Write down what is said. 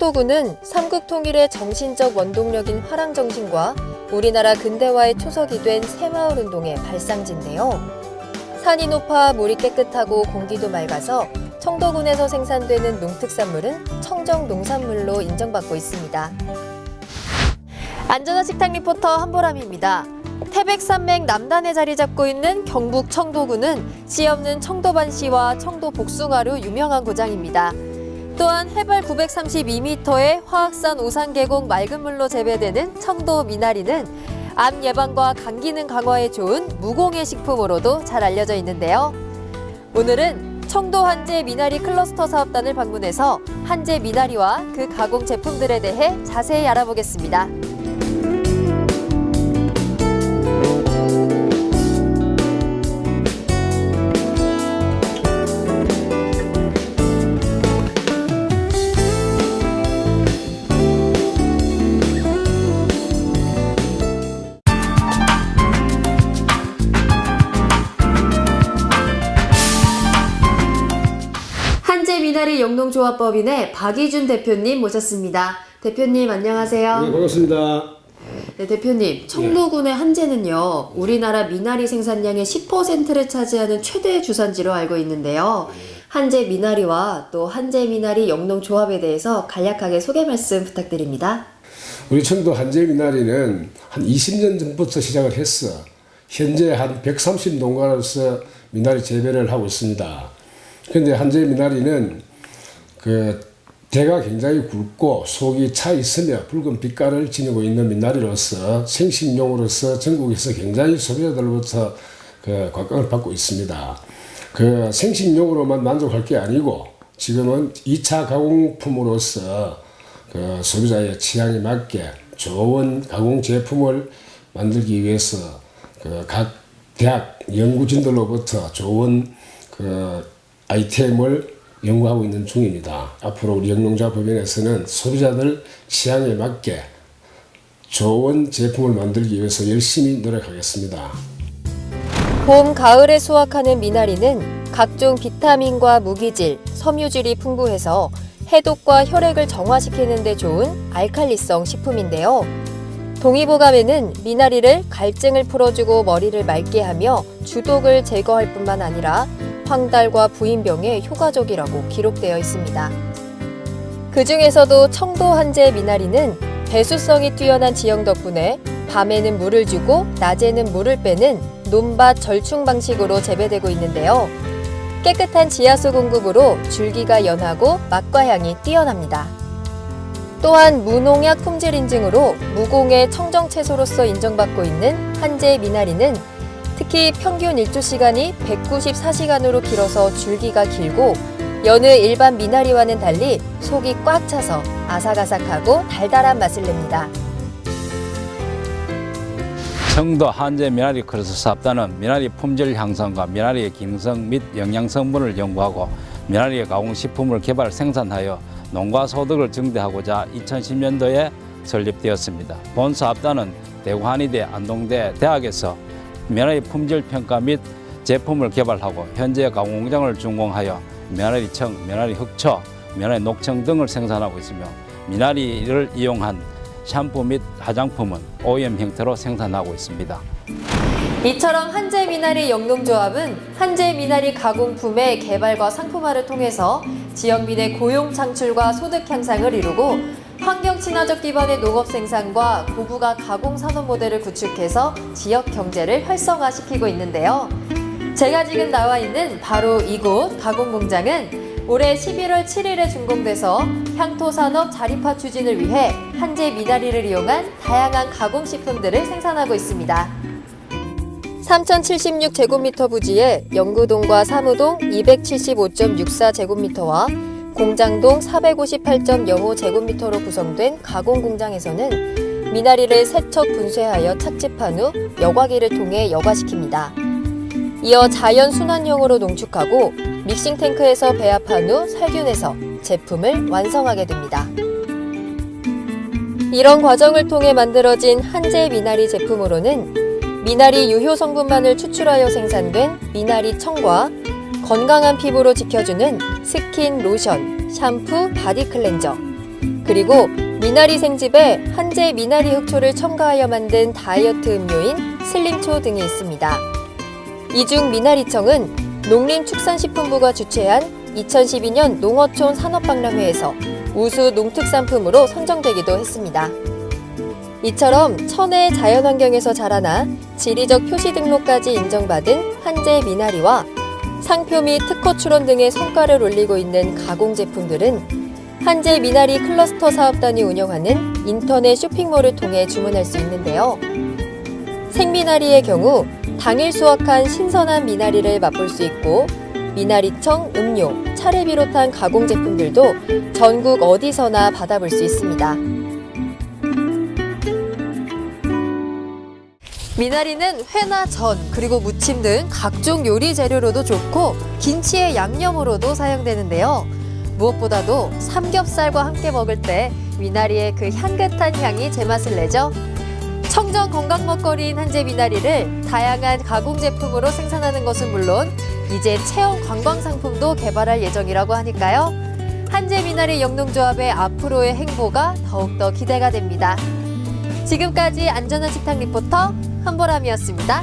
청도군은 삼국 통일의 정신적 원동력인 화랑정신과 우리나라 근대화의 초석이 된 새마을 운동의 발상지인데요. 산이 높아 물이 깨끗하고 공기도 맑아서 청도군에서 생산되는 농특산물은 청정 농산물로 인정받고 있습니다. 안전한 식탁 리포터 한보람입니다. 태백산맥 남단에 자리 잡고 있는 경북 청도군은 씨 없는 청도반씨와 청도 복숭아로 유명한 고장입니다. 또한 해발 932m의 화학산 오산 계곡 맑은 물로 재배되는 청도 미나리는 암 예방과 간 기능 강화에 좋은 무공해 식품으로도 잘 알려져 있는데요. 오늘은 청도 한제 미나리 클러스터 사업단을 방문해서 한제 미나리와 그 가공 제품들에 대해 자세히 알아보겠습니다. 한제 미나리 영농조합법인의 박희준 대표님 모셨습니다. 대표님 안녕하세요. 네, 반갑습니다. 네, 대표님, 청도군의 한제는요, 우리나라 미나리 생산량의 10%를 차지하는 최대 주산지로 알고 있는데요. 한제 미나리와 또 한제 미나리 영농조합에 대해서 간략하게 소개 말씀 부탁드립니다. 우리 청도 한재 미나리는 한 20년 전부터 시작을 했어. 현재 한 130농가로서 미나리 재배를 하고 있습니다. 근데 한재 미나리는 그 대가 굉장히 굵고 속이 차 있으며 붉은 빛깔을 지니고 있는 미나리로서 생식용으로서 전국에서 굉장히 소비자들로부터 그 관광을 받고 있습니다. 그 생식용으로만 만족할 게 아니고 지금은 2차 가공품으로서 그 소비자의 취향에 맞게 좋은 가공 제품을 만들기 위해서 그 각 대학 연구진들로부터 좋은 그 아이템을 연구하고 있는 중입니다. 앞으로 우리 영농자 법인에서는 소비자들 취향에 맞게 좋은 제품을 만들기 위해서 열심히 노력하겠습니다. 봄, 가을에 수확하는 미나리는 각종 비타민과 무기질, 섬유질이 풍부해서 해독과 혈액을 정화시키는 데 좋은 알칼리성 식품인데요. 동의보감에는 미나리를 갈증을 풀어주고 머리를 맑게 하며 주독을 제거할 뿐만 아니라 황달과 부인병에 효과적이라고 기록되어 있습니다. 그 중에서도 청도 한제 미나리는 배수성이 뛰어난 지형 덕분에 밤에는 물을 주고 낮에는 물을 빼는 논밭 절충 방식으로 재배되고 있는데요. 깨끗한 지하수 공급으로 줄기가 연하고 맛과 향이 뛰어납니다. 또한 무농약 품질 인증으로 무공해 청정 채소로서 인정받고 있는 한제 미나리는 특히 평균 일조 시간이 194시간으로 길어서 줄기가 길고 여느 일반 미나리와는 달리 속이 꽉 차서 아삭아삭하고 달달한 맛을 냅니다. 청도 한제 미나리 크로스 사업단은 미나리 품질 향상과 미나리의 기능성 및 영양 성분을 연구하고 미나리의 가공 식품을 개발 생산하여 농가 소득을 증대하고자 2010년도에 설립되었습니다. 본 사업단은 대구 한의대 안동대 대학에서 미나리 품질 평가 및 제품을 개발하고 현재 가공 공장을 준공하여 미나리 청, 미나리 흑초, 미나리 녹청 등을 생산하고 있으며 미나리를 이용한 샴푸 및 화장품은 OEM 형태로 생산하고 있습니다. 이처럼 한제 미나리 영농조합은 한제 미나리 가공품의 개발과 상품화를 통해서 지역 민의 고용 창출과 소득 향상을 이루고 환경 친화적 기반의 농업 생산과 고부가 가공 산업 모델을 구축해서 지역 경제를 활성화시키고 있는데요. 제가 지금 나와 있는 바로 이곳 가공 공장은 올해 11월 7일에 준공돼서 향토 산업 자립화 추진을 위해 한제 미나리를 이용한 다양한 가공 식품들을 생산하고 있습니다. 3,076제곱미터 부지에 영구동과 사무동 275.64제곱미터와 공장동 458.05제곱미터로 구성된 가공 공장에서는 미나리를 세척 분쇄하여 착즙한 후 여과기를 통해 여과시킵니다. 이어 자연 순환형으로 농축하고 믹싱 탱크에서 배합한 후 살균해서 제품을 완성하게 됩니다. 이런 과정을 통해 만들어진 한제 미나리 제품으로는 미나리 유효 성분만을 추출하여 생산된 미나리 청과 건강한 피부로 지켜주는 스킨 로션, 샴푸, 바디 클렌저, 그리고 미나리 생즙에 한제 미나리 흑초를 첨가하여 만든 다이어트 음료인 슬림초 등이 있습니다. 이중 미나리청은 농림축산식품부가 주최한 2012년 농어촌 산업박람회에서 우수 농특산품으로 선정되기도 했습니다. 이처럼 천혜의 자연환경에서 자라나 지리적 표시 등록까지 인정받은 한제 미나리와 상표 및 특허 출원 등의 성과를 올리고 있는 가공 제품들은 한제 미나리 클러스터 사업단이 운영하는 인터넷 쇼핑몰을 통해 주문할 수 있는데요. 생미나리의 경우 당일 수확한 신선한 미나리를 맛볼 수 있고 미나리청, 음료, 차를 비롯한 가공 제품들도 전국 어디서나 받아볼 수 있습니다. 미나리는 회나 전, 그리고 무침 등 각종 요리 재료로도 좋고 김치의 양념으로도 사용되는데요. 무엇보다도 삼겹살과 함께 먹을 때 미나리의 그 향긋한 향이 제맛을 내죠. 청정 건강 먹거리인 한제 미나리를 다양한 가공 제품으로 생산하는 것은 물론 이제 체험 관광 상품도 개발할 예정이라고 하니까요. 한제 미나리 영농조합의 앞으로의 행보가 더욱더 기대가 됩니다. 지금까지 안전한 식탁 리포터 한보람이었습니다.